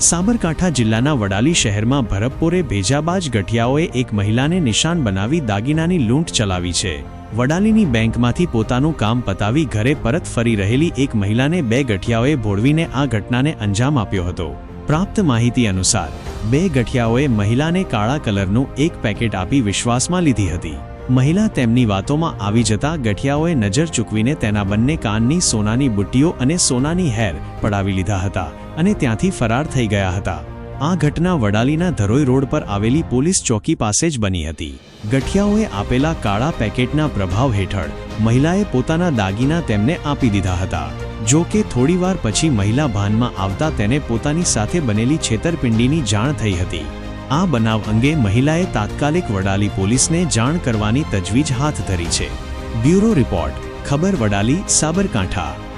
સાબરકાંઠા જિલ્લાના વડાલી શહેરમાં ભરપપોરે ભેજાબાજ ગઠિયાઓએ એક મહિલાને નિશાન બનાવી દાગીનાની લૂંટ ચલાવી છે. વડાલીની બેંકમાંથી પોતાનું કામ પતાવી ઘરે પરત ફરી રહેલી એક મહિલાને બે ગઠિયાઓએ ભોળવીને આ ઘટનાને અંજામ આપ્યો હતો. પ્રાપ્ત માહિતી અનુસાર, બે ગઠિયાઓએ મહિલાને કાળા કલરનું એક પેકેટ આપી વિશ્વાસમાં લીધી હતી. મહિલા તેમની વાતોમાં આવી જતા ગઠિયાઓએ નજર ચૂકવીને તેના બંને કાનની સોનાની બુટ્ટીઓ અને સોનાની હેર પડાવી લીધા હતા અને ત્યાંથી ફરાર થઈ ગયા હતા. આ ઘટના વડાલીના ધરોઈ રોડ પર આવેલી પોલીસ ચોકી પાસે જ બની હતી. ગઠિયાઓએ આપેલા કાળા પેકેટના પ્રભાવ હેઠળ મહિલાએ પોતાના દાગીના તેમને આપી દીધા હતા. જો કે થોડીવાર પછી મહિલા ભાનમાં આવતા તેને પોતાની સાથે બનેલી છેતરપિંડીની જાણ થઈ હતી. આ બનાવ અંગે મહિલાએ તાત્કાલિક વડાલી પોલીસને જાણ કરવાની તજવીજ હાથ ધરી છે. બ્યુરો રિપોર્ટ, ખબર વડાલી, સાબરકાંઠા.